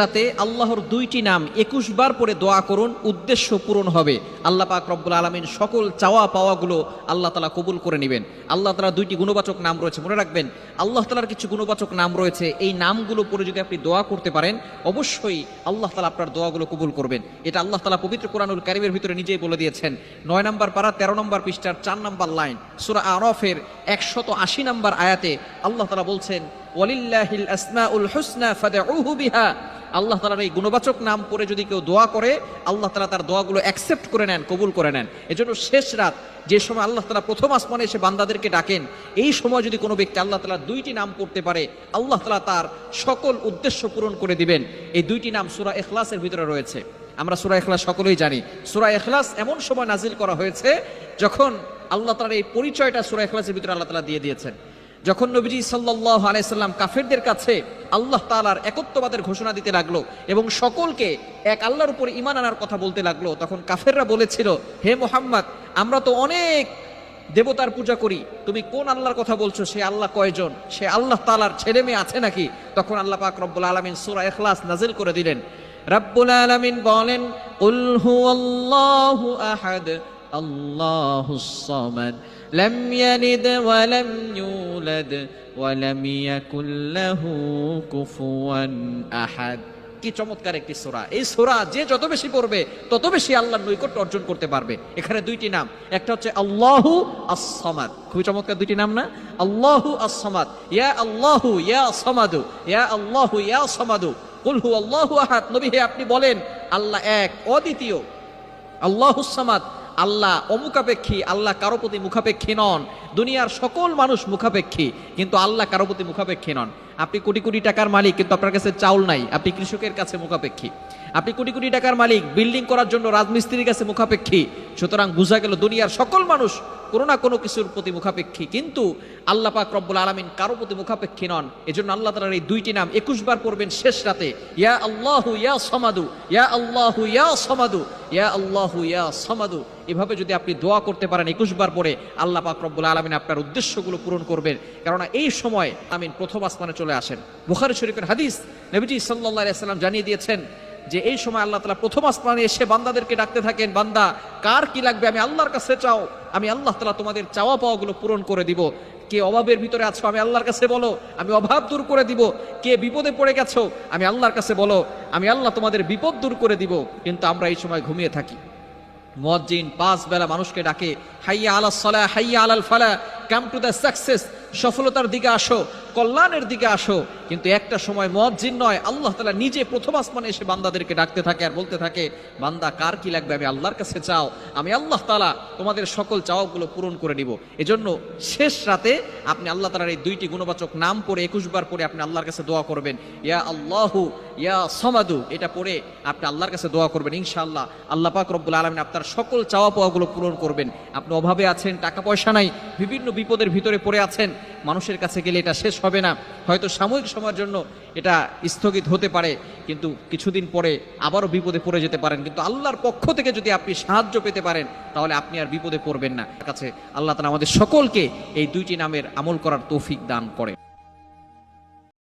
রাতে আল্লাহর দুইটি নাম একুশ বার পরে দোয়া করুন, উদ্দেশ্য পূরণ হবে। আল্লাহ পাক রব্বুল আলমিন সকল চাওয়া পাওয়াগুলো আল্লাহ তালা কবুল করে নেবেন। আল্লাহ তালা দুইটি গুণবাচক নাম রয়েছে, মনে রাখবেন, আল্লাহ তালার কিছু গুণবাচক নাম রয়েছে, এই নামগুলো পরে যদি আপনি দোয়া করতে পারেন, অবশ্যই আল্লাহ তালা আপনার দোয়াগুলো কবুল করবেন। এটা আল্লাহ তালা পবিত্র কোরআনুল কারিমের ভিতরে নিজেই বলে দিয়েছেন। নয় নম্বর পারা, তেরো নম্বর পৃষ্ঠার চার নম্বর লাইন, সুরা আরফের একশত আশি নম্বর আয়াতে আল্লাহ তালা বলছেন, ওয়ালিল্লাহিল আসমাউল হুসনা ফাদউহু বিহা। আল্লাহ তালার এই গুণবাচক নাম পরে যদি কেউ দোয়া করে, আল্লাহ তালা তার দোয়াগুলো অ্যাকসেপ্ট করে নেন, কবুল করে নেন। এজন্য শেষ রাত, যে সময় আল্লাহ তালা প্রথম আসমানে এসে বান্দাদেরকে ডাকেন, এই সময় যদি কোনো ব্যক্তি আল্লাহ তালা দুইটি নাম করতে পারে, আল্লাহ তালা তার সকল উদ্দেশ্য পূরণ করে দিবেন। এই দুইটি নাম সুরা এখলাসের ভিতরে রয়েছে। আমরা সুরা এখলাস সকলেই জানি। সুরা এখলাস এমন সময় নাজিল করা হয়েছে, যখন আল্লাহ তালার এই পরিচয়টা সুরা এখলাসের ভিতরে আল্লাহ তালা দিয়ে দিয়েছেন। যখন নবীজি সাল্লাহ আলাইসাল্লাম কাফেরদের কাছে আল্লাহ তালার একত্ববাদের ঘোষণা দিতে লাগল এবং সকলকে এক আল্লাহর উপর ইমান আনার কথা বলতে লাগল, তখন কাফেররা বলেছিল, হে মোহাম্মদ, আমরা তো অনেক দেবতার পূজা করি, তুমি কোন আল্লাহর কথা বলছো? সে আল্লাহ কয়জন? সে আল্লাহ তালার ছেলে মেয়ে আছে নাকি? তখন আল্লাহ পাক রব্বুল আলমিন সুরা এখলাস নাজিল করে দিলেন। রব্বুল আলমিন বলেন আল্লাহ লম ইয়ালিদ ওয়া লম يولد ولم يكن له كفوا أحد কি চমৎকার একটি সোরা এই সোরা যে যত বেশি পড়বে তত বেশি আল্লাহর নৈকট্য অর্জন করতে পারবে এখানে দুইটি নাম একটা হচ্ছে আল্লাহু আসসামাদ খুবই চমৎকার দুইটি নাম না আল্লাহু আসসামাদ ইয়া আল্লাহু ইয়া সামাদু ইয়া আল্লাহু ইয়া সামাদু কুল হু আল্লাহু আহাদ নবী হে আপনি বলেন আল্লাহ এক অদ্বিতীয় আল্লাহু সামাদ আল্লাহ অমুখাপেক্ষী, আল্লাহ কারও প্রতি মুখাপেক্ষী নন। দুনিয়ার সকল মানুষ মুখাপেক্ষী, কিন্তু আল্লাহ কারও প্রতি মুখাপেক্ষী নন। আপনি কোটি কোটি টাকার মালিক, কিন্তু আপনার কাছে চাউল নাই। আপনি কৃষকের কাছে মুখাপেক্ষী। আপনি কোটি কোটি টাকার মালিক বিল্ডিং করার জন্য রাজমিস্ত্রির কাছে মুখাপেক্ষী। সুতরাং বোঝা গেল দুনিয়ার সকল মানুষ কোনো না কোনো কিছুর প্রতি মুখাপেক্ষী। কিন্তু আল্লাহ পাক রব্বুল আলমিন কারও প্রতি মুখাপেক্ষী নন। এজন্য আল্লাহ তালার এই দুইটি নাম একুশ বার পড়বেন শেষ রাতে। ইয়া আল্লাহু ইয়া সমাদু, ইয়া আল্লাহু ইয়া সমাদু, ইয়া আল্লাহু ইয়া সমাদু। এভাবে যদি আপনি দোয়া করতে পারেন একুশ বার পরে আল্লাহ পাক রব্বুল আলমিন আপনার উদ্দেশ্যগুলো পূরণ করবেন। কেননা এই সময় আমিন প্রথম আসমানে চলে আসেন। বুখারি শরীফের হাদিস নবীজি সাল্লাহ সাল্লাম জানিয়ে দিয়েছেন যে এই সময় আল্লাহ তালা প্রথম আসমানে এসে বান্দাদেরকে ডাকতে থাকেন, বান্দা, কার কি লাগবে? আমি আল্লাহর কাছে চাও। আমি আল্লাহ তালা তোমাদের চাওয়া পাওয়াগুলো পূরণ করে দিব। কে অভাবের ভিতরে আছো, আমি আল্লাহর কাছে বলো। আমি অভাব দূর করে দিব। কে বিপদে পড়ে গেছো, আমি আল্লাহর কাছে বলো। আমি আল্লাহ তোমাদের বিপদ দূর করে দিব। কিন্তু আমরা এই সময় ঘুমিয়ে থাকি। মজ্জিন পাঁচ বেলা মানুষকে ডাকে, হাইয়া আলা সলা হাইয়া আলাল ফালা কাম টু দ্য সাকসেস সফলতার দিকে আসো। কল্যাণের দিকে আসো। কিন্তু একটা সময় মজ্জিন নয়, আল্লাহ তালা নিজে প্রথম আসমানে এসে বান্দাদেরকে ডাকতে থাকে আর বলতে থাকে, বান্দা, কার কি লাগবে? আমি আল্লাহর কাছে চাও। আমি আল্লাহ তালা তোমাদের সকল চাওয়াগুলো পূরণ করে নিব। এজন্য শেষ রাতে আপনি আল্লাহ তালার এই দুইটি গুণবাচক নাম পড়ে, একুশ বার পরে আপনি আল্লাহর কাছে দোয়া করবেন। ইয়া আল্লাহু, ইয়া সমাদু, এটা পড়ে আপনি আল্লাহর কাছে দোয়া করবেন, ইনশাআল্লাহ। আল্লাহ পাক রব্বুল আলমিন আপনার সকল চাওয়া পাওয়াগুলো পূরণ করবেন। আপনি অভাবে আছেন টাকা পয়সা নাই, বিভিন্ন বিপদের ভিতরে পড়ে আছেন, মানুষের কাছে গেলে এটা শেষ হবে না। হয়তো সাময়িক সময়ের জন্য এটা স্থগিত হতে পারে, কিন্তু কিছুদিন পরে আবারও বিপদে পড়ে যেতে পারেন। কিন্তু আল্লাহর পক্ষ থেকে যদি আপনি সাহায্য পেতে পারেন, তাহলে আপনি আর বিপদে পড়বেন না। কাছে আল্লাহ তালা আমাদের সকলকে এই দুইটি নামের আমল করার তৌফিক দান করে